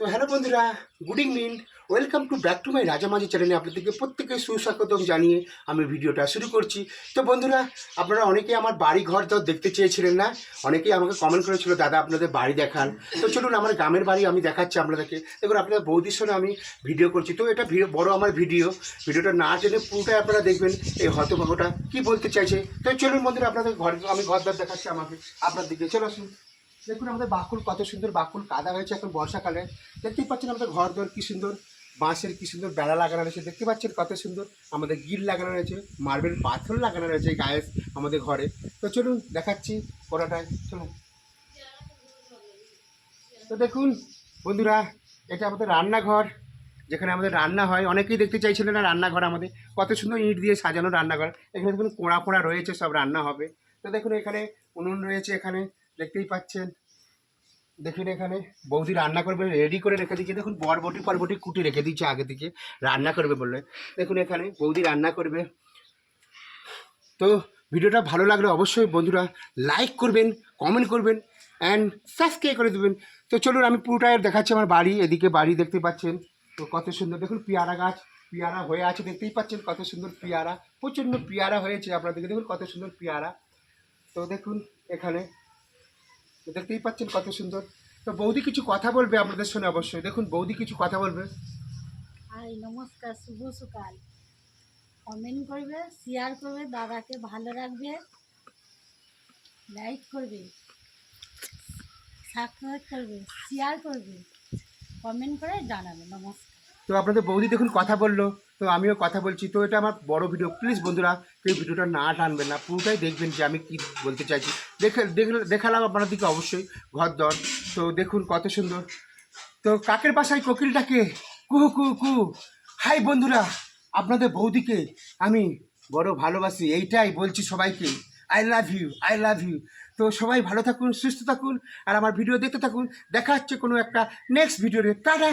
তো হ্যালো বন্ধুরা good evening welcome to back to my Rajamajhi চ্যানেলে আপনাদেরকে প্রত্যেকে সুস্বাগতম জানিয়ে আমি ভিডিওটা শুরু করছি। তো বন্ধুরা, আপনারা অনেকেই আমার বাড়ি ঘর তো দেখতে চেয়েছিলেন না, অনেকেই আমাকে কমেন্ট করেছিল, দাদা, আপনাদের বাড়ি দেখান। তো চলুন, আমার গ্রামের বাড়ি আমি দেখাচ্ছি আপনাদেরকে। দেখুন, আপনাদের বৌদির সঙ্গে আমি ভিডিও করছি। তো এটা বড় আমার ভিডিও ভিডিওটা না টেনে পুরোটাই আপনারা দেখবেন, এই হতভাগটা কি বলতে চাইছে? তো চলুন বন্ধুরা, আপনাদের ঘর, আমি ঘর দ্বার দেখাচ্ছি আমাকে আপনার দিকে। চলে আসুন। দেখুন আমাদের বাকুল কত সুন্দর বাকুল কাদা হয়েছে এখন বর্ষাকালে। দেখতেই পাচ্ছেন আমাদের ঘর দর কি সুন্দর, বাঁশের কি সুন্দর বেড়া লাগানো রয়েছে। দেখতে পাচ্ছেন কত সুন্দর, আমাদের গিল লাগানো রয়েছে, মার্বেল পাথর লাগানো রয়েছে গায়ে আমাদের ঘরে। তো চলুন দেখাচ্ছি কোনাটায়, চলুন। তো দেখুন বন্ধুরা, এটা আমাদের রান্নাঘর, যেখানে আমাদের রান্না হয়। অনেকেই দেখতে চাইছিলেন না রান্নাঘর আমাদের। কত সুন্দর ইট দিয়ে সাজানো রান্নাঘর। এখানে দেখুন কোড়া ফোড়া রয়েছে, সব রান্না হবে। তো দেখুন এখানে উনুন রয়েছে এখানে। দেখতেই পাচ্ছেন। দেখুন এখানে, বৌদি রান্না করবে রেডি করে রেখে দিয়েছে দেখুন, বরবটি পরবটি কুটি রেখে দিয়েছে আগে থেকে, রান্না করবে বললে। দেখুন এখানে, বৌদি রান্না করবে। তো ভিডিওটা ভালো লাগলে অবশ্যই বন্ধুরা লাইক করবেন কমেন্ট করবেন অ্যান্ড সাবস্ক্রাইব করে দেবেন। তো চলুন, আমি পুরোটাই দেখাচ্ছি আমার বাড়ি, এদিকে বাড়ি দেখতে পাচ্ছেন। তো কত সুন্দর, দেখুন পেয়ারা গাছ, পেয়ারা হয়ে আছে, দেখতেই পাচ্ছেন কত সুন্দর পেয়ারা। প্রচণ্ড পেয়ারা হয়েছে আপনাদেরকে, দেখুন কত সুন্দর পেয়ারা। তো দেখুন, এখানে তো দেখতেই পাচ্ছেন কত সুন্দর। তো বৌদি কিছু কথা বলবে আপনাদের সঙ্গে অবশ্যই। দেখুন, বৌদি কিছু কথা বলবে। হাই, নমস্কার, শুভ সকাল। কমেন্ট করবে শেয়ার করবে, দাদাকে ভালো রাখবে লাইক করবে সাবস্ক্রাইব করবে শেয়ার করবে কমেন্ট করে জানাবে। নমস্কার। তো আপনাদের বৌদি দেখুন কথা বলল, তো আমিও কথা বলছি। তো এটা আমার বড় ভিডিও। প্লিজ বন্ধুরা কেউ ভিডিওটা না টানবেন না, পুরোটাই দেখবেন যে আমি কি বলতে চাইছি। দেখে দেখলে দেখালাম আপনাদেরকে অবশ্যই ঘর দর তো দেখুন কত সুন্দর। তো কাকের বাসায় কোকিলটাকে কুহু কুহু কু হাই বন্ধুরা, আপনাদের বৌদিকে আমি বড় ভালোবাসি, এইটাই বলছি সবাইকে। I love you I love you তো সবাই ভালো থাকুন, সুস্থ থাকুন, আর আমার ভিডিও দেখতে থাকুন। দেখা হচ্ছে কোনো একটা নেক্সট ভিডিওতে টাটা!